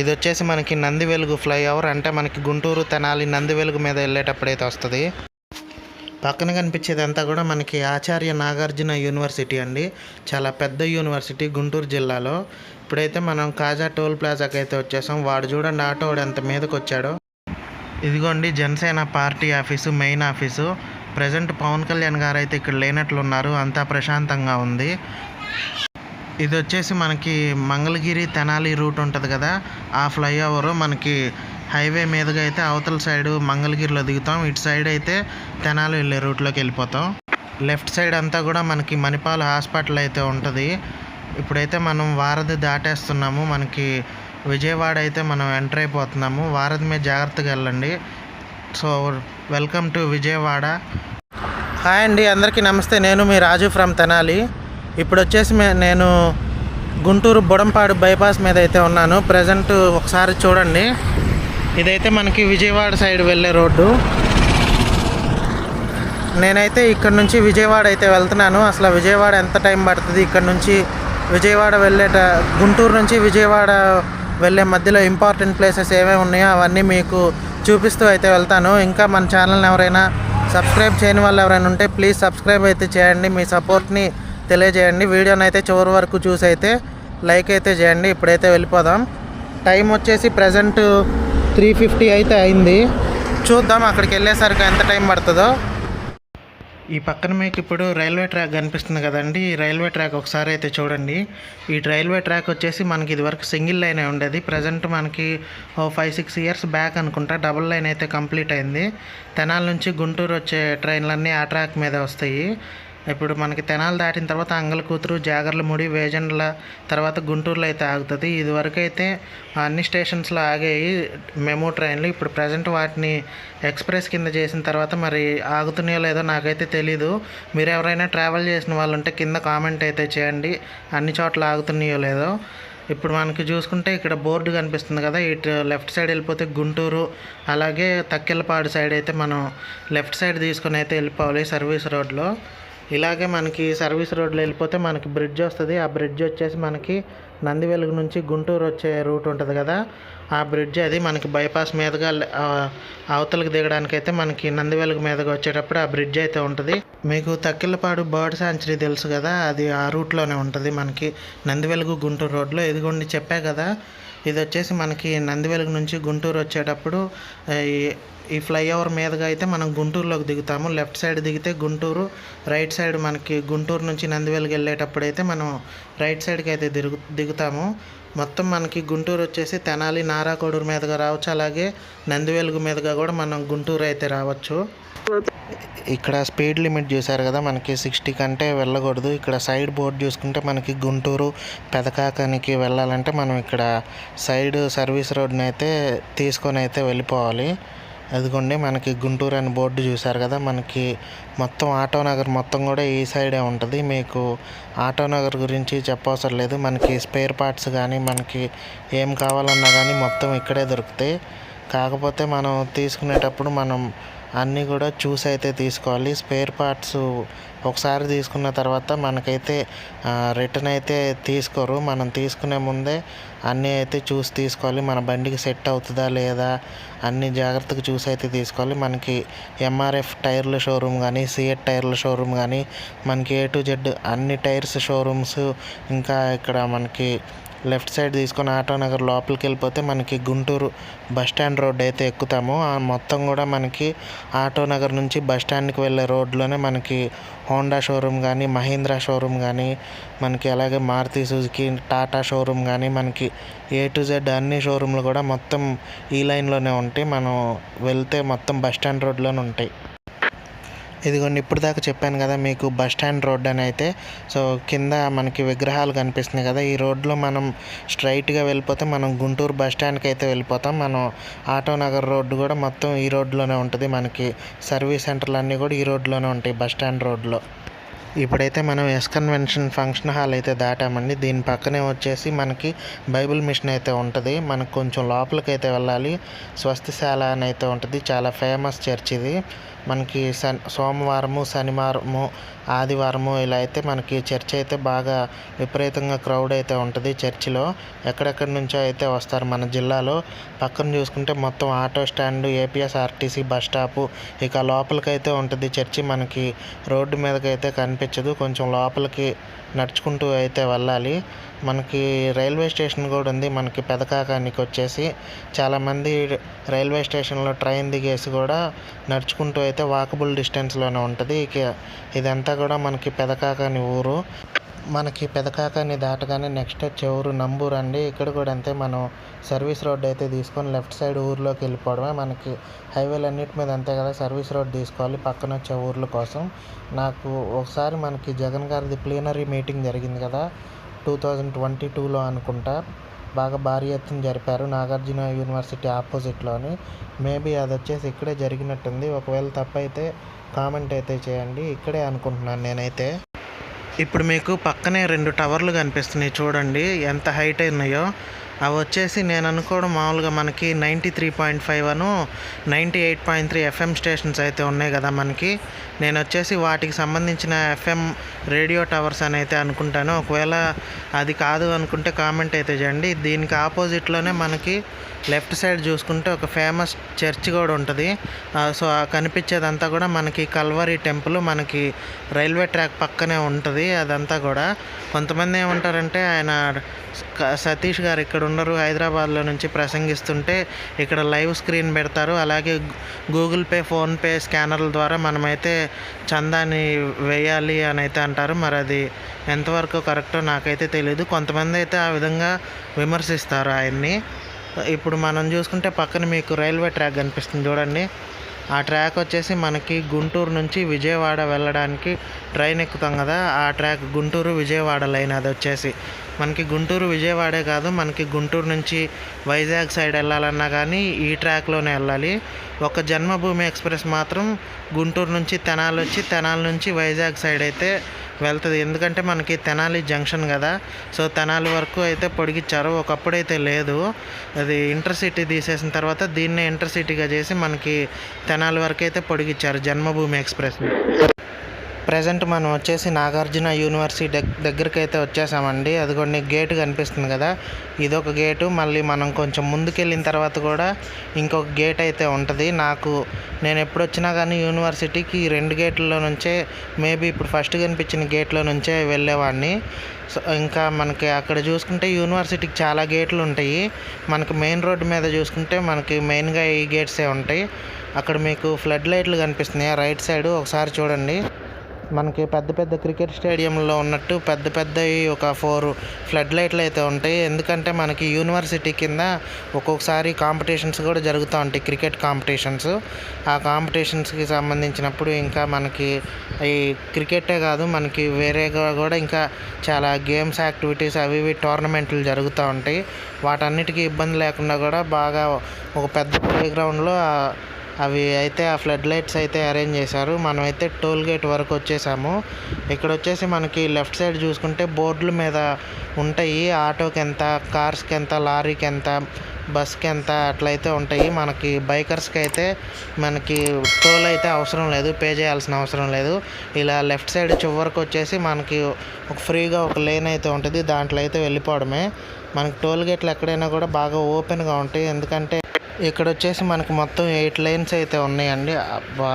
ఇది వచ్చేసి మనకి నంది వెలుగు ఫ్లైఓవర్ అంటే మనకి గుంటూరు తెనాలి నంది వెలుగు మీద వెళ్ళేటప్పుడు అయితే వస్తుంది. పక్కన కనిపించేది అంతా కూడా మనకి ఆచార్య నాగార్జున యూనివర్సిటీ అండి. చాలా పెద్ద యూనివర్సిటీ గుంటూరు జిల్లాలో. ఇప్పుడైతే మనం కాజా టోల్ ప్లాజాకి అయితే వచ్చేసాం. వాడు చూడండి ఆటో ఎంత మీదకి వచ్చాడో ఇదిగోండి Janasena party office main office. Present Pawan Kalyan garu అయితే ఇక్కడ లేనట్లు ఉన్నారు అంతా ప్రశాంతంగా ఉంది. ఇది వచ్చేసి మనకి మంగళగిరి తెనాలి రూట్ ఉంటుంది కదా ఆ ఫ్లైఓవర్ మనకి హైవే మీదుగా అయితే అవతల సైడ్ మంగళగిరిలో దిగుతాం. ఇటు సైడ్ అయితే తెనాలి వెళ్ళే రూట్లోకి వెళ్ళిపోతాం. లెఫ్ట్ సైడ్ అంతా కూడా మనకి మణిపాల్ హాస్పిటల్ అయితే ఉంటుంది. ఇప్పుడైతే మనం వారధి దాటేస్తున్నాము. మనకి విజయవాడ అయితే మనం ఎంటర్ అయిపోతున్నాము. వారధి మీద జాగ్రత్తగా వెళ్ళండి. So welcome to Vijayawada. Hi అండి అందరికీ నమస్తే. నేను మీ రాజు ఫ్రమ్ తెనాలి. ఇప్పుడు వచ్చేసి మే- నేను గుంటూరు బుడంపాడు బైపాస్ మీద అయితే ఉన్నాను. ప్రజెంట్ ఒకసారి చూడండి. ఇదైతే మనకి విజయవాడ సైడ్ వెళ్ళే రోడ్డు. నేనైతే ఇక్కడ నుంచి విజయవాడ అయితే వెళ్తున్నాను. అసలు విజయవాడ ఎంత టైం పడుతుంది? ఇక్కడ నుంచి విజయవాడ వెళ్ళేట గుంటూరు నుంచి విజయవాడ వెళ్ళే మధ్యలో ఇంపార్టెంట్ ప్లేసెస్ ఏమేమి ఉన్నాయో అవన్నీ మీకు చూపిస్తూ అయితే వెళ్తాను. ఇంకా మన ఛానల్ని ఎవరైనా సబ్స్క్రైబ్ చేయని వాళ్ళు ఎవరైనా ఉంటే ప్లీజ్ సబ్స్క్రైబ్ అయితే చేయండి. మీ సపోర్ట్ని తెలియజేయండి. వీడియోని అయితే చివరి వరకు చూసి అయితే లైక్ అయితే చేయండి. ఇప్పుడైతే వెళ్ళిపోదాం. టైం వచ్చేసి ప్రజెంట్ త్రీ ఫిఫ్టీ అయితే అయింది. చూద్దాం అక్కడికి వెళ్ళేసరికి ఎంత టైం పడుతుందో. ఈ పక్కన మీకు ఇప్పుడు రైల్వే ట్రాక్ కనిపిస్తుంది కదండి. ఈ రైల్వే ట్రాక్ ఒకసారి అయితే చూడండి. ఈ రైల్వే ట్రాక్ వచ్చేసి మనకి ఇదివరకు సింగిల్ లైన్ ఉండేది. ప్రజెంట్ మనకి ఓ ఫైవ్ సిక్స్ ఇయర్స్ బ్యాక్ అనుకుంటా డబుల్ లైన్ అయితే కంప్లీట్ అయింది. తెనాల నుంచి గుంటూరు వచ్చే ట్రైన్లన్నీ ఆ ట్రాక్ మీద వస్తాయి. ఇప్పుడు మనకి తెనాలు దాటిన తర్వాత అంగళ కూతురు జాగర్ల ముడి వేజండ్ల తర్వాత గుంటూరులో అయితే ఆగుతుంది. ఇదివరకు అయితే అన్ని స్టేషన్స్లో ఆగాయి మెమో ట్రైన్లు. ఇప్పుడు ప్రజెంట్ వాటిని ఎక్స్ప్రెస్ కింద చేసిన తర్వాత మరి ఆగుతున్నాయో లేదో నాకైతే తెలీదు. మీరు ఎవరైనా ట్రావెల్ చేసిన వాళ్ళు ఉంటే కింద కామెంట్ అయితే చేయండి. అన్ని చోట్ల ఆగుతున్నాయో లేదో. ఇప్పుడు మనకి చూసుకుంటే ఇక్కడ బోర్డు కనిపిస్తుంది కదా ఇటు లెఫ్ట్ సైడ్ వెళ్ళిపోతే గుంటూరు అలాగే తక్కెలపాడు సైడ్ అయితే మనం లెఫ్ట్ సైడ్ తీసుకొని అయితే వెళ్ళిపోవాలి సర్వీస్ రోడ్లో. ఇలాగే మనకి సర్వీస్ రోడ్లో వెళ్ళిపోతే మనకి బ్రిడ్జ్ వస్తుంది. ఆ బ్రిడ్జ్ వచ్చేసి మనకి నందివెలుగు నుంచి గుంటూరు వచ్చే రూట్ ఉంటుంది కదా. ఆ బ్రిడ్జ్ అది మనకి బైపాస్ మీదుగా అవతలకు అవతలకి దిగడానికి అయితే మనకి నందివెలుగు మీదుగా వచ్చేటప్పుడు ఆ బ్రిడ్జ్ అయితే ఉంటుంది. మీకు తక్కిలపాడు బర్డ్ సాంచురీ తెలుసు కదా. అది ఆ రూట్లోనే ఉంటుంది మనకి నందివెలుగు గుంటూరు రోడ్లో. ఇదిగోండి చెప్పా కదా. ఇది వచ్చేసి మనకి నందివెలుగు నుంచి గుంటూరు వచ్చేటప్పుడు ఈ ఫ్లైఓవర్ మీదుగా అయితే మనం గుంటూరులోకి దిగుతాము. లెఫ్ట్ సైడ్ దిగితే గుంటూరు రైట్ సైడ్ మనకి గుంటూరు నుంచి నందివేలుకి వెళ్ళేటప్పుడు అయితే మనం రైట్ సైడ్కి అయితే దిగు దిగుతాము. మొత్తం మనకి గుంటూరు వచ్చేసి తెనాలి నారాకోడూరు మీదుగా రావచ్చు. అలాగే నందివెలుగు మీదుగా కూడా మనం గుంటూరు అయితే రావచ్చు. ఇక్కడ స్పీడ్ లిమిట్ చూసారు కదా మనకి సిక్స్టీ కంటే వెళ్ళకూడదు. ఇక్కడ సైడ్ బోర్డు చూసుకుంటే మనకి గుంటూరు పెదకాకానికి వెళ్ళాలంటే మనం ఇక్కడ సైడ్ సర్వీస్ రోడ్ని అయితే తీసుకొని అయితే వెళ్ళిపోవాలి. అదిగోండి మనకి గుంటూరు అని బోర్డు చూసారు కదా మనకి మొత్తం ఆటో నగర్ మొత్తం కూడా ఈ సైడే ఉంటుంది. మీకు ఆటో నగర్ గురించి చెప్పవసరం లేదు. మనకి స్పేర్ పార్ట్స్ కానీ మనకి ఏం కావాలన్నా కానీ మొత్తం ఇక్కడే దొరుకుతాయి. కాకపోతే మనం తీసుకునేటప్పుడు మనం అన్నీ కూడా చూసి అయితే తీసుకోవాలి. స్పేర్ పార్ట్స్ ఒకసారి తీసుకున్న తర్వాత మనకైతే రిటర్న్ అయితే తీసుకోరు. మనం తీసుకునే ముందే అన్నీ అయితే చూసి తీసుకోవాలి. మన బండికి సెట్ అవుతుందా లేదా అన్ని జాగ్రత్తగా చూసి అయితే తీసుకోవాలి. మనకి ఎంఆర్ఎఫ్ టైర్ల షోరూమ్ కానీ సిఎట్ టైర్ల షోరూమ్ కానీ మనకి ఏ టు జెడ్ అన్ని టైర్స్ షోరూమ్స్ ఇంకా ఇక్కడ మనకి లెఫ్ట్ సైడ్ తీసుకొని ఆటో నగర్ లోపలికి వెళ్ళిపోతే మనకి గుంటూరు బస్ స్టాండ్ రోడ్ అయితే ఎక్కుతాము. ఆ మొత్తం కూడా మనకి ఆటో నగర్ నుంచి బస్ స్టాండ్కి వెళ్ళే రోడ్లోనే మనకి హోండా షోరూమ్ కానీ మహీంద్రా షోరూమ్ కానీ మనకి అలాగే మారుతి సుజుకి టాటా షోరూమ్ కానీ మనకి ఏ టు జెడ్ అన్ని షోరూమ్లు కూడా మొత్తం ఈ లైన్లోనే ఉంటాయి. మనం వెళ్తే మొత్తం బస్ స్టాండ్ రోడ్లోనే ఉంటాయి. ఇదిగోండి ఇప్పుడు దాకా చెప్పాను కదా మీకు బస్ స్టాండ్ రోడ్ అని అయితే. సో కింద మనకి విగ్రహాలు కనిపిస్తున్నాయి కదా. ఈ రోడ్లో మనం స్ట్రైట్గా వెళ్ళిపోతే మనం గుంటూరు బస్ స్టాండ్కి అయితే వెళ్ళిపోతాం. మనం ఆటో నగర్ రోడ్డు కూడా మొత్తం ఈ రోడ్లోనే ఉంటుంది. మనకి సర్వీస్ సెంటర్లు అన్నీ కూడా ఈ రోడ్లోనే ఉంటాయి బస్ స్టాండ్ రోడ్లో. ఇప్పుడైతే మనం ఎస్ కన్వెన్షన్ ఫంక్షన్ హాల్ అయితే దాటామండి. దీని పక్కనే వచ్చేసి మనకి బైబిల్ మిషన్ అయితే ఉంటుంది. మనకు కొంచెం లోపలికి అయితే వెళ్ళాలి. స్వస్తిశాల అని అయితే ఉంటుంది. చాలా ఫేమస్ చర్చ్ ఇది. మనకి శని సోమవారము శనివారము ఆదివారము ఇలా అయితే మనకి చర్చ్ అయితే బాగా విపరీతంగా క్రౌడ్ అయితే ఉంటుంది చర్చిలో. ఎక్కడెక్కడి నుంచో అయితే వస్తారు మన జిల్లాలో. పక్కన చూసుకుంటే మొత్తం auto stand APSRTC bus stop ఇక లోపలికైతే ఉంటుంది చర్చి మనకి రోడ్డు మీదకైతే కనిపించదు. కొంచెం లోపలికి నడుచుకుంటూ అయితే వెళ్ళాలి. మనకి రైల్వే స్టేషన్ కూడా ఉంది. మనకి పెదకాకానికి వచ్చేసి చాలామంది రైల్వే స్టేషన్లో ట్రైన్ దిగేసి కూడా నడుచుకుంటూ అయితే వాకబుల్ డిస్టెన్స్లోనే ఉంటుంది. ఇక ఇదంతా కూడా మనకి పెదకాకాని ఊరు. మనకి పెదకాకాని దాటగానే నెక్స్ట్ వచ్చే ఊరు నంబూరు అండి. ఇక్కడ కూడా అంతే మనం సర్వీస్ రోడ్ అయితే తీసుకొని లెఫ్ట్ సైడ్ ఊర్లోకి వెళ్ళిపోవడమే. మనకి హైవేలన్నిటి మీద అంతే కదా సర్వీస్ రోడ్ తీసుకోవాలి పక్కన వచ్చే ఊర్ల కోసం. నాకు ఒకసారి మనకి జగన్ గారిది ప్లీనరీ మీటింగ్ జరిగింది కదా. టూ థౌజండ్ ట్వంటీ టూలో అనుకుంటా బాగా భారీ ఎత్తున జరిపారు. నాగార్జున యూనివర్సిటీ ఆపోజిట్లోని. మేబీ అది వచ్చేసి ఇక్కడే జరిగినట్టుంది. ఒకవేళ తప్పైతే కామెంట్ అయితే చేయండి. ఇక్కడే అనుకుంటున్నాను నేనైతే. ఇప్పుడు మీకు పక్కనే రెండు టవర్లు కనిపిస్తున్నాయి చూడండి. ఎంత హైట్ ఉన్నాయో. అవి వచ్చేసి నేను అనుకోవడం మామూలుగా మనకి నైంటీ త్రీ పాయింట్ ఫైవ్ అను ninety eight point three FM stations అయితే ఉన్నాయి కదా మనకి. నేను వచ్చేసి వాటికి సంబంధించిన ఎఫ్ఎం రేడియో టవర్స్ అని అయితే అనుకుంటాను. ఒకవేళ అది కాదు అనుకుంటే కామెంట్ అయితే చేయండి. దీనికి ఆపోజిట్లోనే మనకి లెఫ్ట్ సైడ్ చూసుకుంటే ఒక ఫేమస్ చర్చ్ కూడా ఉంటుంది. సో కనిపించేదంతా కూడా మనకి కల్వరి టెంపుల్ మనకి రైల్వే ట్రాక్ పక్కనే ఉంటుంది అదంతా కూడా. కొంతమంది ఏమంటారంటే ఆయన సతీష్ గారు ఇక్కడ ఉండరు హైదరాబాద్లో నుంచి ప్రసంగిస్తుంటే ఇక్కడ లైవ్ స్క్రీన్ పెడతారు. అలాగే గూగుల్ పే ఫోన్పే స్కానర్ల ద్వారా మనమైతే చందాన్ని వేయాలి అని అయితే అంటారు. మరి అది ఎంతవరకు కరెక్టో నాకైతే తెలియదు కొంతమంది అయితే ఆ విధంగా విమర్శిస్తారు ఆయన్ని. ఇప్పుడు మనం చూసుకుంటే పక్కన మీకు రైల్వే ట్రాక్ కనిపిస్తుంది చూడండి. ఆ ట్రాక్ వచ్చేసి మనకి గుంటూరు నుంచి విజయవాడ వెళ్ళడానికి ట్రైన్ ఎక్కుతాం కదా. ఆ ట్రాక్ గుంటూరు విజయవాడ లైన్ అది వచ్చేసి. మనకి గుంటూరు విజయవాడే కాదు మనకి గుంటూరు నుంచి వైజాగ్ సైడ్ వెళ్ళాలన్నా కానీ ఈ ట్రాక్లోనే వెళ్ళాలి. ఒక జన్మభూమి ఎక్స్ప్రెస్ మాత్రం గుంటూరు నుంచి తెనాలి వచ్చి తెనాల నుంచి వైజాగ్ సైడ్ అయితే వెళ్తుంది. ఎందుకంటే మనకి తెనాలి జంక్షన్ కదా. సో తెనాలి వరకు అయితే పొడిగించారు ఒకప్పుడైతే లేదు. అది ఇంటర్సిటీ తీసేసిన తర్వాత దీన్నే ఇంటర్సిటీగా చేసి మనకి తెనాలి వరకు అయితే పొడిగించారు జన్మభూమి ఎక్స్ప్రెస్ని ప్రజెంట్ మనం వచ్చేసి నాగార్జున యూనివర్సిటీ దగ్ దగ్గరికి అయితే వచ్చేసామండి. అదిగోండి గేట్ కనిపిస్తుంది కదా. ఇదొక గేటు. మళ్ళీ మనం కొంచెం ముందుకెళ్ళిన తర్వాత కూడా ఇంకొక గేట్ అయితే ఉంటుంది. నాకు నేను ఎప్పుడు వచ్చినా కానీ యూనివర్సిటీకి రెండు గేట్లలో నుంచే మేబీ ఇప్పుడు ఫస్ట్ కనిపించిన గేట్లో నుంచే వెళ్ళేవాడిని. సో ఇంకా మనకి అక్కడ చూసుకుంటే యూనివర్సిటీకి చాలా గేట్లు ఉంటాయి. మనకి మెయిన్ రోడ్డు మీద చూసుకుంటే మనకి మెయిన్గా ఈ గేట్సే ఉంటాయి. అక్కడ మీకు ఫ్లడ్ లైట్లు కనిపిస్తున్నాయి? రైట్ సైడ్ ఒకసారి చూడండి. మనకి పెద్ద పెద్ద క్రికెట్ స్టేడియంలో ఉన్నట్టు పెద్ద పెద్దవి ఒక ఫోర్ ఫ్లడ్ లైట్లు అయితే ఉంటాయి. ఎందుకంటే మనకి యూనివర్సిటీ కింద ఒక్కొక్కసారి కాంపిటీషన్స్ కూడా జరుగుతూ ఉంటాయి క్రికెట్ కాంపిటీషన్స్. ఆ కాంపిటీషన్స్కి సంబంధించినప్పుడు ఇంకా మనకి ఈ క్రికెటే కాదు మనకి వేరేగా కూడా ఇంకా చాలా గేమ్స్ యాక్టివిటీస్ అవి ఇవి టోర్నమెంట్లు జరుగుతూ ఉంటాయి. వాటన్నిటికీ ఇబ్బంది లేకుండా కూడా బాగా ఒక పెద్ద ప్లే గ్రౌండ్లో అవి అయితే ఆ ఫ్లడ్ లైట్స్ అయితే అరేంజ్ చేశారు. మనమైతే టోల్ గేట్ వరకు వచ్చేసాము. ఇక్కడ వచ్చేసి మనకి లెఫ్ట్ సైడ్ చూసుకుంటే బోర్డుల మీద ఉంటాయి. ఆటోకి ఎంత కార్స్కి ఎంత లారీకి ఎంత బస్కి ఎంత అట్లయితే ఉంటాయి. మనకి బైకర్స్కి అయితే మనకి టోల్ అయితే అవసరం లేదు. పే చేయాల్సిన అవసరం లేదు. ఇలా లెఫ్ట్ సైడ్ చివరికి వచ్చేసి మనకి ఒక ఫ్రీగా ఒక లేన్ అయితే ఉంటుంది. దాంట్లో అయితే వెళ్ళిపోవడమే. మనకి టోల్ గేట్లు ఎక్కడైనా కూడా బాగా ఓపెన్గా ఉంటాయి. ఎందుకంటే ఇక్కడ వచ్చేసి మనకి మొత్తం ఎయిట్ లైన్స్ అయితే ఉన్నాయండి.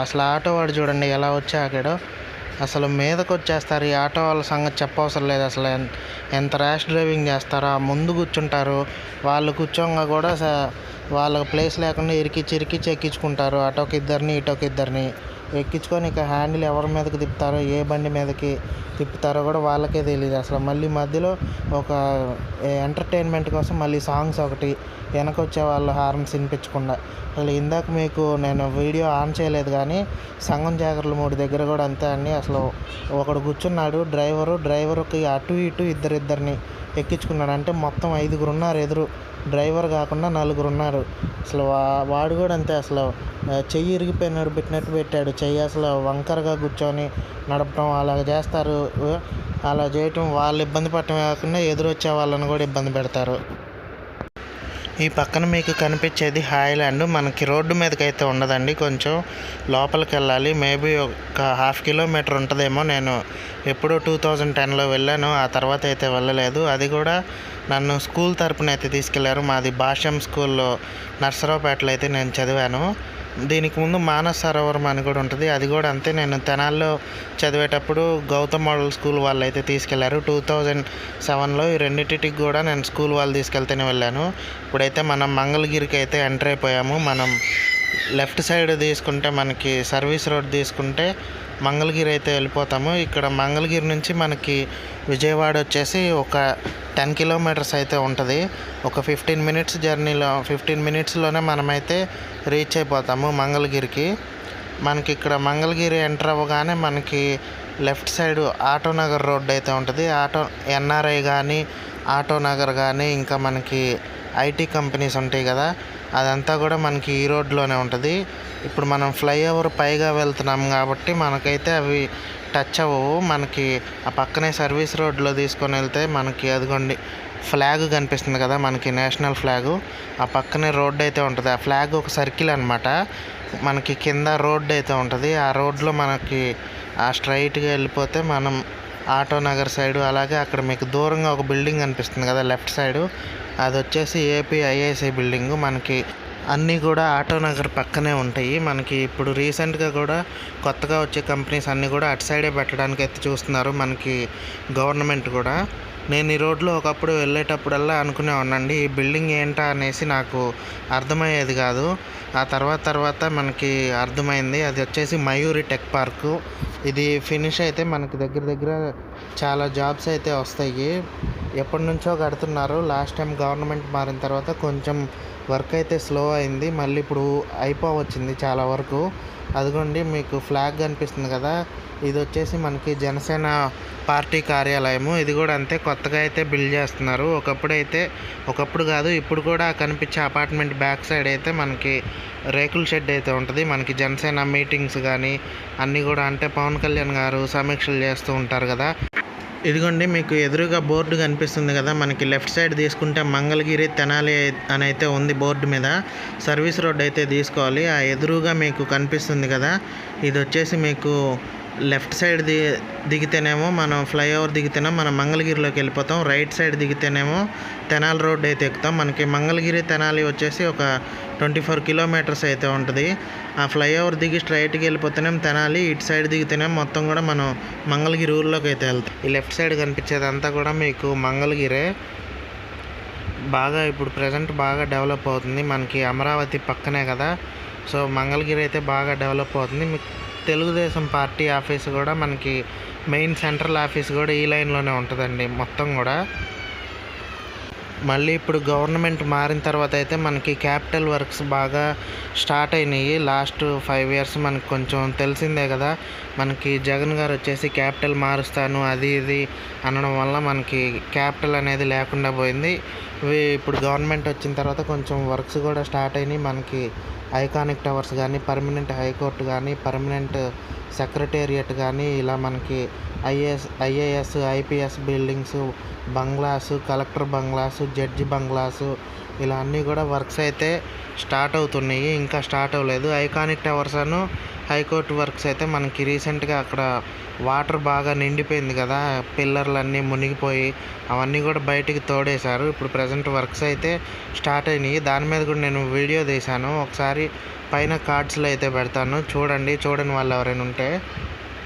అసలు ఆటో వాడు చూడండి ఎలా వచ్చాకాడో అసలు మీదకు వచ్చేస్తారు ఈ ఆటో వాళ్ళ సంగతి చెప్పవసరం లేదు. అసలు ఎంత ర్యాష్ డ్రైవింగ్ చేస్తారో ఆ ముందు కూర్చుంటారు. వాళ్ళు కూర్చోంగా కూడా వాళ్ళకు వాళ్ళకి ప్లేస్ లేకుండా ఇరికిచ్చి ఇరికిచ్చి ఎక్కించుకుంటారు. అటోకి ఇద్దరిని ఇటోకి ఇద్దరిని. ఎక్కించుకొని ఇక హ్యాండిల్ ఎవరి మీదకి తిప్పుతారో ఏ బండి మీదకి తిప్పుతారో కూడా వాళ్ళకే తెలియదు అసలు మళ్ళీ మధ్యలో ఒక ఎంటర్టైన్మెంట్ కోసం మళ్ళీ సాంగ్స్ ఒకటి వెనక వచ్చే వాళ్ళు హార్న్స్ వినిపించకుండా. అసలు ఇందాక మీకు నేను వీడియో ఆన్ చేయలేదు కానీ సంగం జాగర్ల మూడు దగ్గర కూడా అంతే అండి. అసలు ఒకడు కూర్చున్నాడు డ్రైవరు డ్రైవర్కి అటు ఇటు ఇద్దరిద్దరిని ఎక్కించుకున్నాడు. అంటే మొత్తం ఐదుగురు ఉన్నారు ఎదురు. డ్రైవర్ కాకుండా నలుగురు ఉన్నారు. అసలు వా వాడు కూడా అంతే అసలు. చెయ్యి ఇరిగిపోయినాడు పెట్టినట్టు పెట్టాడు. చెయ్యి అసలు వంకరగా కూర్చొని నడపడం అలా చేస్తారు. అలా చేయటం వాళ్ళు ఇబ్బంది పడటమే కాకుండా ఎదురు వచ్చే వాళ్ళని కూడా ఇబ్బంది పెడతారు. ఈ పక్కన మీకు కనిపించేది హాయ్లాండ్ మనకి రోడ్డు మీదకి అయితే ఉండదండి. కొంచెం లోపలికి వెళ్ళాలి మేబీ ఒక హాఫ్ కిలోమీటర్ ఉంటుందేమో. నేను ఎప్పుడో టూ థౌజండ్ టెన్లో వెళ్ళాను. ఆ తర్వాత అయితే వెళ్ళలేదు. అది కూడా నన్ను స్కూల్ తరపున అయితే తీసుకెళ్ళారు. మాది భాష్యం స్కూల్లో నర్సరావుపేటలో అయితే నేను చదివాను. దీనికి ముందు మానస సరోవరం అని కూడా ఉంటుంది. అది కూడా అంతే. నేను తెనాల్లో చదివేటప్పుడు గౌతమ్ మోడల్ స్కూల్ వాళ్ళు అయితే తీసుకెళ్ళారు. టూ థౌజండ్ సెవెన్లో ఈ రెండింటికి కూడా నేను స్కూల్ వాళ్ళు తీసుకెళ్తేనే వెళ్ళాను. ఇప్పుడైతే మనం మంగళగిరికి అయితే ఎంటర్ అయిపోయాము. మనం లెఫ్ట్ సైడ్ తీసుకుంటే మనకి సర్వీస్ రోడ్ తీసుకుంటే మంగళగిరి అయితే వెళ్ళిపోతాము. ఇక్కడ మంగళగిరి నుంచి మనకి విజయవాడ వచ్చేసి ఒక టెన్ కిలోమీటర్స్ అయితే ఉంటుంది. ఒక ఫిఫ్టీన్ మినిట్స్ జర్నీలో ఫిఫ్టీన్ మినిట్స్లోనే మనమైతే రీచ్ అయిపోతాము మంగళగిరికి. మనకి ఇక్కడ మంగళగిరి ఎంటర్ అవ్వగానే మనకి left side auto Nagar road అయితే ఉంటుంది. ఆటో ఎన్ఆర్ఐ కానీ ఆటో నగర్ కానీ ఇంకా మనకి ఐటీ కంపెనీస్ ఉంటాయి కదా అదంతా కూడా మనకి ఈ రోడ్లోనే ఉంటుంది. ఇప్పుడు మనం ఫ్లైఓవర్ పైగా వెళ్తున్నాం కాబట్టి మనకైతే అవి టచ్ అవ్వవు. మనకి ఆ పక్కనే సర్వీస్ రోడ్లో తీసుకొని వెళ్తే మనకి అదిగోండి ఫ్లాగ్ కనిపిస్తుంది కదా మనకి నేషనల్ ఫ్లాగు. ఆ పక్కనే రోడ్ అయితే ఉంటుంది. ఆ ఫ్లాగ్ ఒక సర్కిల్ అనమాట మనకి కింద రోడ్ అయితే ఉంటుంది. ఆ రోడ్లో మనకి ఆ స్ట్రైట్గా వెళ్ళిపోతే మనం ఆటో నగర్ సైడు అలాగే అక్కడ మీకు దూరంగా ఒక బిల్డింగ్ కనిపిస్తుంది కదా లెఫ్ట్ సైడు. అది వచ్చేసి ఏపీ ఐఐసి బిల్డింగ్. మనకి అన్నీ కూడా ఆటో నగర్ పక్కనే ఉంటాయి. మనకి ఇప్పుడు రీసెంట్గా కూడా కొత్తగా వచ్చే కంపెనీస్ అన్నీ కూడా అటు సైడే పెట్టడానికి అయితే చూస్తున్నారు మనకి గవర్నమెంట్ కూడా. నేను ఈ రోడ్లో ఒకప్పుడు వెళ్ళేటప్పుడల్లా అనుకునే ఉన్నాండి ఈ బిల్డింగ్ ఏంటా అనేసి నాకు అర్థమయ్యేది కాదు. ఆ తర్వాత తర్వాత మనకి అర్థమైంది. అది వచ్చేసి మయూరి టెక్ పార్కు. ఇది ఫినిష్ అయితే మనకి దగ్గర దగ్గర చాలా జాబ్స్ అయితే వస్తాయి. ఎప్పటి నుంచో కడుతున్నారు. లాస్ట్ టైం గవర్నమెంట్ మారిన తర్వాత కొంచెం వర్క్ అయితే స్లో అయింది. మళ్ళీ ఇప్పుడు అయిపోవచ్చింది చాలా వరకు. అదిగోండి మీకు ఫ్లాగ్ కనిపిస్తుంది కదా. ఇది వచ్చేసి మనకి జనసేన పార్టీ కార్యాలయము. ఇది కూడా అంతే కొత్తగా అయితే బిల్డ్ చేస్తున్నారు. ఒకప్పుడు అయితే ఒకప్పుడు కాదు ఇప్పుడు కూడా కనిపించే అపార్ట్మెంట్ బ్యాక్ సైడ్ అయితే మనకి రేకుల షెడ్ అయితే ఉంటుంది. మనకి జనసేన మీటింగ్స్ కానీ అన్నీ కూడా అంటే పవన్ కళ్యాణ్ గారు సమీక్షలు చేస్తూ ఉంటారు కదా. ఇదిగోండి మీకు ఎదురుగా బోర్డు కనిపిస్తుంది కదా మనకి లెఫ్ట్ సైడ్ తీసుకుంటే మంగళగిరి తెనాలి అని అయితే ఉంది బోర్డు మీద. సర్వీస్ రోడ్ అయితే తీసుకోవాలి. ఆ ఎదురుగా మీకు కనిపిస్తుంది కదా ఇది వచ్చేసి మీకు లెఫ్ట్ సైడ్ ది దిగితేనేమో మనం ఫ్లైఓవర్ దిగితేనే మనం మంగళగిరిలోకి వెళ్ళిపోతాం. రైట్ సైడ్ దిగితేనేమో తెనాలి రోడ్ అయితే ఎక్కుతాం. మనకి మంగళగిరి తెనాలి వచ్చేసి ఒక ట్వంటీ ఫోర్ కిలోమీటర్స్ అయితే ఉంటుంది. ఆ ఫ్లైఓవర్ దిగి స్ట్రైట్కి వెళ్ళిపోతేనేం తెనాలి ఇటు సైడ్ దిగితేనే మొత్తం కూడా మనం మంగళగిరి ఊర్లోకి అయితే వెళ్తాం. ఈ లెఫ్ట్ సైడ్ కనిపించేదంతా కూడా మీకు మంగళగిరే. బాగా ఇప్పుడు ప్రజెంట్ బాగా డెవలప్ అవుతుంది. మనకి అమరావతి పక్కనే కదా. సో మంగళగిరి అయితే బాగా డెవలప్ అవుతుంది. మీకు తెలుగుదేశం పార్టీ ఆఫీస్ కూడా మనకి మెయిన్ సెంట్రల్ ఆఫీస్ కూడా ఈ లైన్లోనే ఉంటుందండి మొత్తం కూడా. మళ్ళీ ఇప్పుడు గవర్నమెంట్ మారిన తర్వాత అయితే మనకి క్యాపిటల్ వర్క్స్ బాగా స్టార్ట్ అయినాయి. లాస్ట్ ఫైవ్ ఇయర్స్ మనకు కొంచెం తెలిసిందే కదా. మనకి జగన్ గారు వచ్చేసి క్యాపిటల్ మారుస్తాను అది ఇది అనడం వల్ల మనకి క్యాపిటల్ అనేది లేకుండా పోయింది. ఇవి ఇప్పుడు గవర్నమెంట్ వచ్చిన తర్వాత కొంచెం వర్క్స్ కూడా స్టార్ట్ అయినాయి. మనకి ఐకానిక్ టవర్స్ కానీ పర్మనెంట్ హైకోర్టు కానీ పర్మనెంట్ సెక్రటేరియట్ కానీ ఇలా మనకి IAS IAS IPS buildings bungalows collector bungalows judge bungalows ఇలా అన్నీ కూడా వర్క్స్ అయితే స్టార్ట్ అవుతున్నాయి. ఇంకా స్టార్ట్ అవ్వలేదు. ఐకానిక్ టవర్స్ అను హైకోర్టు వర్క్స్ అయితే మనకి రీసెంట్గా అక్కడ వాటర్ బాగా నిండిపోయింది కదా. పిల్లర్లు అన్నీ మునిగిపోయి అవన్నీ కూడా బయటికి తోడేశారు. ఇప్పుడు ప్రజెంట్ వర్క్స్ అయితే స్టార్ట్ అయినాయి. దాని మీద కూడా నేను వీడియో తీశాను. ఒకసారి పైన కార్డ్స్లో అయితే పెడతాను. చూడండి. చూడని వాళ్ళు ఎవరైనా ఉంటే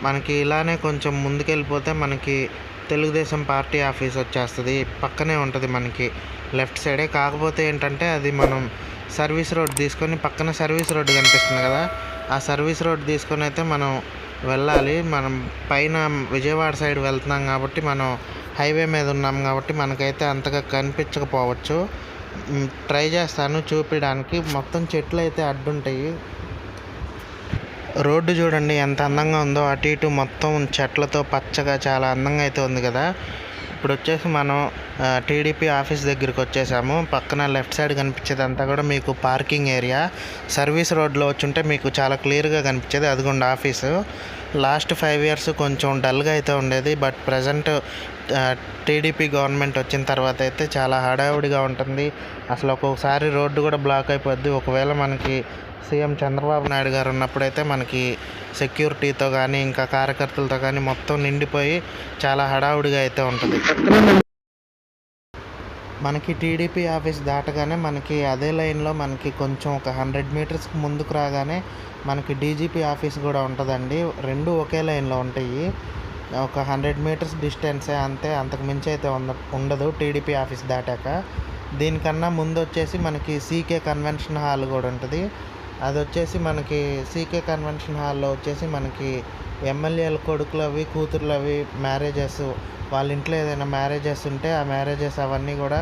మనకి ఇలానే కొంచెం ముందుకెళ్ళిపోతే మనకి తెలుగుదేశం పార్టీ ఆఫీస్ వచ్చేస్తుంది. పక్కనే ఉంటుంది మనకి. లెఫ్ట్ సైడే. కాకపోతే ఏంటంటే అది మనం సర్వీస్ రోడ్ తీసుకొని పక్కన సర్వీస్ రోడ్ కనిపిస్తుంది కదా. ఆ సర్వీస్ రోడ్ తీసుకొని అయితే మనం వెళ్ళాలి. మనం పైన విజయవాడ సైడ్ వెళ్తున్నాం కాబట్టి మనం హైవే మీద ఉన్నాం కాబట్టి మనకైతే అంతగా కనిపించకపోవచ్చు. ట్రై చేస్తాను చూపించడానికి మొత్తం చెట్లు అయితే అడ్డుంటాయి. రోడ్డు చూడండి ఎంత అందంగా ఉందో. అటు ఇటు మొత్తం చెట్లతో పచ్చగా చాలా అందంగా అయితే ఉంది కదా. ఇప్పుడు వచ్చేసి మనం టీడీపీ ఆఫీస్ దగ్గరికి వచ్చేసాము. పక్కన లెఫ్ట్ సైడ్ కనిపించేది అంతా కూడా మీకు పార్కింగ్ ఏరియా. సర్వీస్ రోడ్లో వచ్చుంటే మీకు చాలా క్లియర్గా కనిపించేది అదిగోండి ఆఫీసు. లాస్ట్ ఫైవ్ ఇయర్స్ కొంచెం డల్గా అయితే ఉండేది. బట్ ప్రజెంట్ టీడీపీ గవర్నమెంట్ వచ్చిన తర్వాత అయితే చాలా హడావుడిగా ఉంటుంది. అసలు ఒక్కొక్కసారి రోడ్డు కూడా బ్లాక్ అయిపోద్ది. ఒకవేళ మనకి సీఎం చంద్రబాబు నాయుడు గారు ఉన్నప్పుడైతే మనకి సెక్యూరిటీతో కానీ ఇంకా కార్యకర్తలతో కానీ మొత్తం నిండిపోయి చాలా హడావుడిగా అయితే ఉంటుంది. మనకి టీడీపీ ఆఫీస్ దాటగానే మనకి అదే లైన్లో మనకి కొంచెం ఒక హండ్రెడ్ మీటర్స్ ముందుకు రాగానే మనకి డీజీపీ ఆఫీస్ కూడా ఉంటుందండి. రెండు ఒకే లైన్లో ఉంటాయి. ఒక హండ్రెడ్ మీటర్స్ డిస్టెన్సే అంతే అంతకు మించి అయితే ఉంద ఉండదు టీడీపీ ఆఫీస్ దాటాక. దీనికన్నా ముందు వచ్చేసి మనకి సీకే కన్వెన్షన్ హాల్ కూడా ఉంటుంది. అది వచ్చేసి మనకి సీకే కన్వెన్షన్ హాల్లో వచ్చేసి మనకి ఎమ్మెల్యేల కొడుకులు అవి కూతుర్లు అవి మ్యారేజెస్ వాళ్ళ ఇంట్లో ఏదైనా మ్యారేజెస్ ఉంటే ఆ మ్యారేజెస్ అవన్నీ కూడా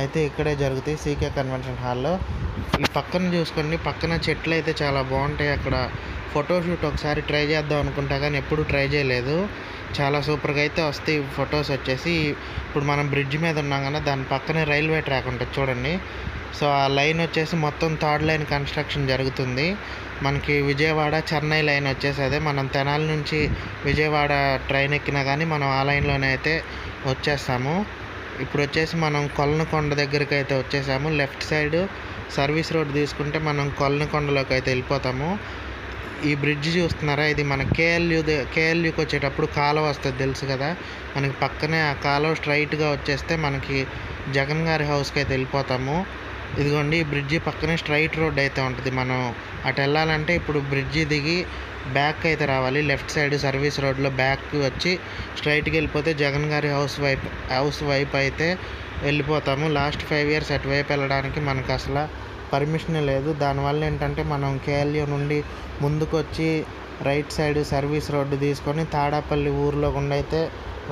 అయితే ఇక్కడే జరుగుతాయి సీకే కన్వెన్షన్ హాల్లో. ఈ పక్కన చూసుకోండి పక్కన చెట్లు అయితే చాలా బాగుంటాయి అక్కడ. ఫోటోషూట్ ఒకసారి ట్రై చేద్దాం అనుకుంటా కానీ ఎప్పుడు ట్రై చేయలేదు. చాలా సూపర్గా అయితే వస్తాయి ఫొటోస్ వచ్చేసి. ఇప్పుడు మనం బ్రిడ్జ్ మీద ఉన్నాం కదా దాని పక్కనే రైల్వే ట్రాక్ ఉంటుంది చూడండి. సో ఆ లైన్ వచ్చేసి మొత్తం థర్డ్ లైన్ కన్స్ట్రక్షన్ జరుగుతుంది. మనకి విజయవాడ చెన్నై లైన్ వచ్చేసి అదే. మనం తెనాలి నుంచి విజయవాడ ట్రైన్ ఎక్కినా కానీ మనం ఆ లైన్లోనే అయితే వచ్చేస్తాము. ఇప్పుడు వచ్చేసి మనం కొలనకొండ దగ్గరికి అయితే వచ్చేసాము. లెఫ్ట్ సైడ్ సర్వీస్ రోడ్ తీసుకుంటే మనం కొలనకొండలోకి అయితే వెళ్ళిపోతాము. ఈ బ్రిడ్జ్ చూస్తున్నారా? ఇది మన కేఎల్యూ కేఎల్యూకి వచ్చేటప్పుడు కాలువ వస్తుంది తెలుసు కదా? మనకి పక్కనే ఆ కాలువ స్ట్రైట్గా వచ్చేస్తే మనకి జగన్ గారి హౌస్కి అయితే వెళ్ళిపోతాము. ఇదిగోండి ఈ బ్రిడ్జి పక్కనే స్ట్రైట్ రోడ్ అయితే ఉంటుంది. మనం అటు వెళ్ళాలంటే ఇప్పుడు బ్రిడ్జి దిగి బ్యాక్ అయితే రావాలి. లెఫ్ట్ సైడ్ సర్వీస్ రోడ్లో బ్యాక్ వచ్చి స్ట్రైట్కి వెళ్ళిపోతే జగన్ గారి హౌస్ వైపు హౌస్ వైపు అయితే వెళ్ళిపోతాము. లాస్ట్ ఫైవ్ ఇయర్స్ అటువైపు వెళ్ళడానికి మనకు అసలు పర్మిషన్ లేదు. దానివల్ల ఏంటంటే మనం కేఎల్యూ నుండి ముందుకు వచ్చి రైట్ సైడ్ సర్వీస్ రోడ్డు తీసుకొని తాడాపల్లి ఊర్లో గుండా అయితే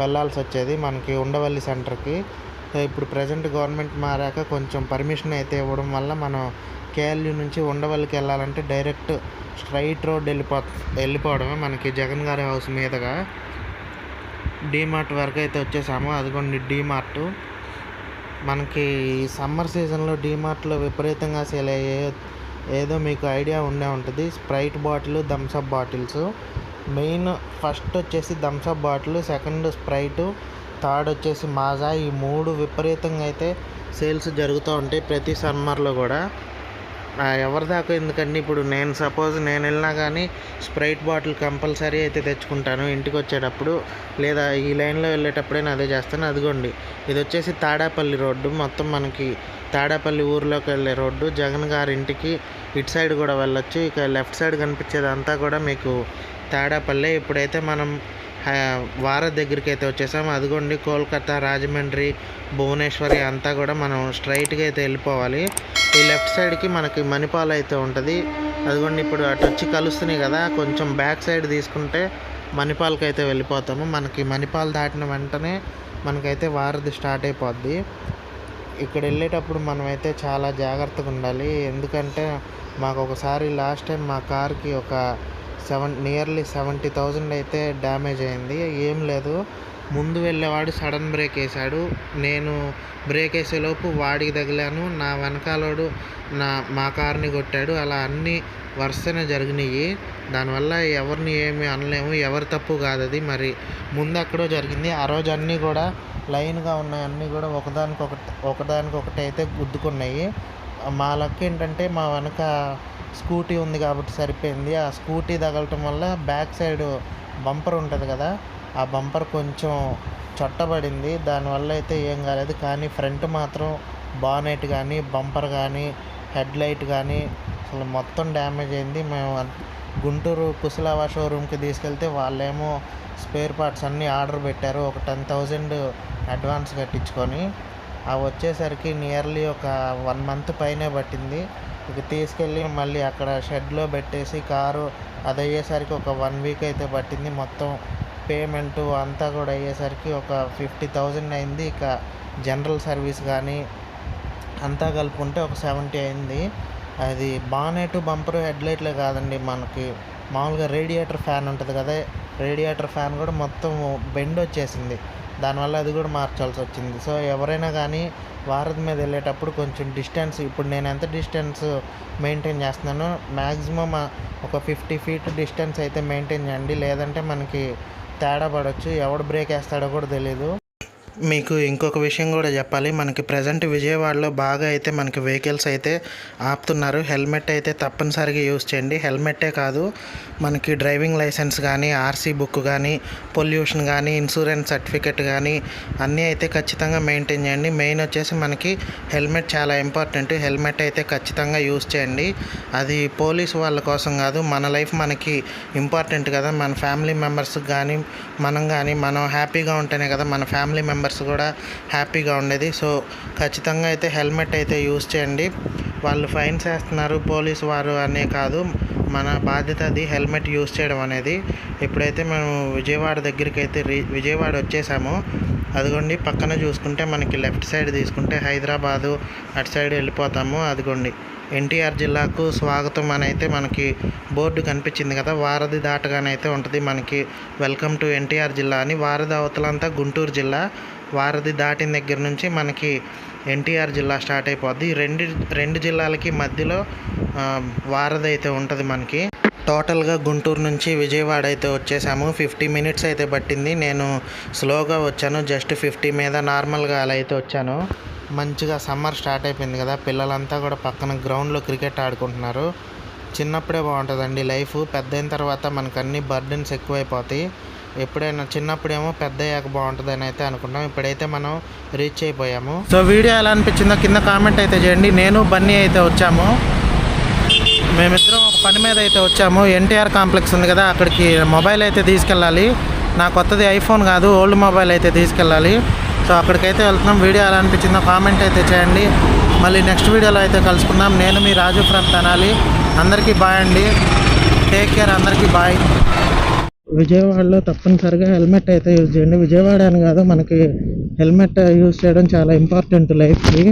వెళ్ళాల్సి వచ్చేది మనకి ఉండవల్లి సెంటర్కి. ఇప్పుడు ప్రజెంట్ గవర్నమెంట్ మారాక కొంచెం పర్మిషన్ అయితే ఇవ్వడం వల్ల మనం కేఎల్యూ నుంచి ఉండవల్లికి వెళ్ళాలంటే డైరెక్ట్ స్ట్రైట్ రోడ్ వెళ్ళిపో వెళ్ళిపోవడమే మనకి జగన్ గారి హౌస్ మీదుగా. డీమార్ట్ వరకు అయితే వచ్చేసాము. అదిగోండి డీమార్ట్. మనకి సమ్మర్ సీజన్లో డీమార్ట్లో విపరీతంగా సేల్ అయ్యే ఏదో మీకు ఐడియా ఉండే ఉంటుంది. Sprite bottle Thums Up bottles. Main first వచ్చేసి Thums Up bottle second Sprite third వచ్చేసి మాజా. ఈ మూడు విపరీతంగా అయితే సేల్స్ జరుగుతూ ఉంటాయి ప్రతి సమ్మర్లో కూడా. ఎవరి దాకా ఎందుకండి? ఇప్పుడు నేను సపోజ్ నేను వెళ్ళినా కానీ స్ప్రైట్ బాటిల్ కంపల్సరీ అయితే తెచ్చుకుంటాను ఇంటికి వచ్చేటప్పుడు లేదా ఈ లైన్లో వెళ్ళేటప్పుడైనా అదే చేస్తాను. అదిగోండి. ఇది వచ్చేసి తాడాపల్లి రోడ్డు. మొత్తం మనకి తాడాపల్లి ఊర్లోకి వెళ్ళే రోడ్డు. జగన్ గారి ఇంటికి ఇటు సైడ్ కూడా వెళ్ళొచ్చు. ఇక లెఫ్ట్ సైడ్ కనిపించేది అంతా కూడా మీకు తాడాపల్లి. ఇప్పుడైతే మనం వారధ్ దగ్గరికి అయితే వచ్చేసాము అదిగోండి కోల్కతా రాజమండ్రి భువనేశ్వరి అంతా కూడా మనం స్ట్రైట్గా అయితే వెళ్ళిపోవాలి. ఈ లెఫ్ట్ సైడ్కి మనకి మణిపాల్ అయితే ఉంటుంది. అదిగోండి ఇప్పుడు అటు వచ్చి కలుస్తున్నాయి కదా కొంచెం బ్యాక్ సైడ్ తీసుకుంటే మణిపాల్కి అయితే వెళ్ళిపోతాము. మనకి మణిపాల్ దాటిన వెంటనే మనకైతే వారధి స్టార్ట్ అయిపోద్ది. ఇక్కడ వెళ్ళేటప్పుడు మనమైతే చాలా జాగ్రత్తగా ఉండాలి. ఎందుకంటే మాకు ఒకసారి లాస్ట్ టైం మా కార్కి ఒక సెవెన్ నియర్లీ సెవెంటీ థౌజండ్ అయితే డ్యామేజ్ అయింది. ఏం లేదు. ముందు వెళ్ళేవాడు సడన్ బ్రేక్ వేశాడు. నేను బ్రేక్ వేసేలోపు వాడికి తగిలాను. నా వెనకాలోడు నా మా కార్ని కొట్టాడు. అలా అన్నీ వరుసనే జరిగినాయి. దానివల్ల ఎవరిని ఏమి అనలేము. ఎవరి తప్పు కాదు అది. మరి ముందు ఎక్కడో జరిగింది. ఆ రోజు అన్నీ కూడా లైన్గా ఉన్నాయి. అన్నీ కూడా ఒకదానికొకటి ఒకదానికొకటి అయితే గుద్దుకున్నాయి. మా లక్ ఏంటంటే మా వెనక స్కూటీ ఉంది కాబట్టి సరిపోయింది. ఆ స్కూటీ తగలటం వల్ల బ్యాక్ సైడ్ బంపర్ ఉంటుంది కదా ఆ బంపర్ కొంచెం చొట్టబడింది. దానివల్ల అయితే ఏం కాలేదు. కానీ ఫ్రంట్ మాత్రం బానెట్ కానీ బంపర్ కానీ హెడ్ లైట్ కానీ అసలు మొత్తం డ్యామేజ్ అయింది. మేము గుంటూరు కుశలావా షోరూమ్కి తీసుకెళ్తే వాళ్ళేమో స్పేర్ పార్ట్స్ అన్నీ ఆర్డర్ పెట్టారు. ఒక టెన్ థౌజండ్ అడ్వాన్స్ కట్టించుకొని. అవి వచ్చేసరికి నియర్లీ ఒక వన్ మంత్ పైనే పట్టింది. ఇక తీసుకెళ్ళి మళ్ళీ అక్కడ షెడ్లో పెట్టేసి కారు అది అయ్యేసరికి ఒక వన్ వీక్ అయితే పట్టింది. మొత్తం పేమెంట్ అంతా కూడా అయ్యేసరికి ఒక ఫిఫ్టీ థౌజండ్ అయింది. ఇక జనరల్ సర్వీస్ కానీ అంతా కలుపుకుంటే ఒక సెవెంటీ అయింది. అది బానెట్ బంపర్ హెడ్లైట్లే కాదండి మనకి. మామూలుగా రేడియేటర్ ఫ్యాన్ ఉంటుంది కదా రేడియేటర్ ఫ్యాన్ కూడా మొత్తం బెండ్ వచ్చేసింది దానివల్ల అది కూడా మార్చాల్సి వచ్చింది సో ఎవరైనా కానీ వారధి మీద వెళ్ళేటప్పుడు కొంచెం డిస్టెన్స్ ఇప్పుడు నేను ఎంత డిస్టెన్స్ మెయింటైన్ చేస్తున్నానో మ్యాక్సిమం ఒక ఫిఫ్టీ ఫీట్ డిస్టెన్స్ అయితే మెయింటైన్ చేయండి. లేదంటే మనకి తేడా పడవచ్చు ఎవడు బ్రేక్ వేస్తాడో కూడా తెలియదు మీకు ఇంకొక విషయం కూడా చెప్పాలి. మనకి ప్రజెంట్ విజయవాడలో బాగా అయితే మనకి వెహికల్స్ అయితే ఆపుతున్నారు. హెల్మెట్ అయితే తప్పనిసరిగా యూజ్ చేయండి. హెల్మెట్టే కాదు మనకి డ్రైవింగ్ లైసెన్స్ కానీ ఆర్సీ బుక్ కానీ పొల్యూషన్ కానీ ఇన్సూరెన్స్ సర్టిఫికెట్ కానీ అన్నీ అయితే ఖచ్చితంగా మెయింటైన్ చేయండి. మెయిన్ వచ్చేసి మనకి హెల్మెట్ చాలా ఇంపార్టెంట్ హెల్మెట్ అయితే ఖచ్చితంగా యూజ్ చేయండి. అది పోలీస్ వాళ్ళ కోసం కాదు మన లైఫ్ మనకి ఇంపార్టెంట్ కదా. మన ఫ్యామిలీ మెంబర్స్కి కానీ మనం కానీ మనం హ్యాపీగా ఉంటేనే కదా మన ఫ్యామిలీ మెంబర్స్ కూడా హ్యాపీగా ఉండేది. సో ఖచ్చితంగా అయితే హెల్మెట్ అయితే యూస్ చేయండి. వాళ్ళు ఫైన్స్ వేస్తున్నారు పోలీస్ వారు అనే కాదు. మన బాధ్యత అది హెల్మెట్ యూస్ చేయడం అనేది. ఇప్పుడైతే మేము విజయవాడ దగ్గరికి అయితే రీ విజయవాడ వచ్చేసాము అదిగోండి పక్కన చూసుకుంటే మనకి లెఫ్ట్ సైడ్ తీసుకుంటే హైదరాబాదు అటు సైడ్ వెళ్ళిపోతాము అదిగోండి. ఎన్టీఆర్ జిల్లాకు స్వాగతం అని అయితే మనకి బోర్డు కనిపించింది కదా వారధి దాటగానైతే ఉంటుంది మనకి. వెల్కమ్ టు ఎన్టీఆర్ జిల్లా అని వారధి అవతలంతా గుంటూరు జిల్లా. వారధి దాటిన దగ్గర నుంచి మనకి ఎన్టీఆర్ జిల్లా స్టార్ట్ అయిపోద్ది. రెండు రెండు జిల్లాలకి మధ్యలో వారధి అయితే ఉంటుంది మనకి. టోటల్గా గుంటూరు నుంచి విజయవాడ అయితే వచ్చేసాము. ఫిఫ్టీ మినిట్స్ అయితే పట్టింది. నేను స్లోగా వచ్చాను. జస్ట్ ఫిఫ్టీ మీద నార్మల్గా అలా అయితే వచ్చాను. మంచిగా సమ్మర్ స్టార్ట్ అయిపోయింది కదా. పిల్లలంతా కూడా పక్కన గ్రౌండ్లో క్రికెట్ ఆడుకుంటున్నారు. చిన్నప్పుడే బాగుంటుందండి. లైఫ్ పెద్ద అయిన తర్వాత మనకు అన్ని బర్డెన్స్ ఎక్కువైపోతాయి. ఎప్పుడైనా చిన్నప్పుడేమో పెద్ద అయ్యాక బాగుంటుందని అయితే అనుకున్నాం ఇప్పుడైతే మనం రీచ్ అయిపోయాము. సో వీడియో ఎలా అనిపించిందో కింద కామెంట్ అయితే చేయండి. నేను బన్నీ అయితే వచ్చాము. మేమిద్దరం ఒక పని మీద అయితే వచ్చాము. ఎన్టీఆర్ కాంప్లెక్స్ ఉంది కదా అక్కడికి మొబైల్ అయితే తీసుకెళ్ళాలి. నా కొత్తది ఐఫోన్ కాదు ఓల్డ్ మొబైల్ అయితే తీసుకెళ్ళాలి. సో అక్కడికైతే వెళ్తున్నాం. వీడియో ఎలా అనిపించిందో కామెంట్ అయితే చేయండి. మళ్ళీ నెక్స్ట్ వీడియోలో అయితే కలుసుకుందాం. నేను మీ రాజు ఫ్రమ్ తనాలి. అందరికీ బాయ్ అండి. టేక్ కేర్ అందరికీ బాయ్. విజయవాడలో తప్పనిసరిగా హెల్మెట్ అయితే యూజ్ చేయండి. విజయవాడ అని కాదు మనకి హెల్మెట్ యూజ్ చేయడం చాలా ఇంపార్టెంట్ లైఫ్కి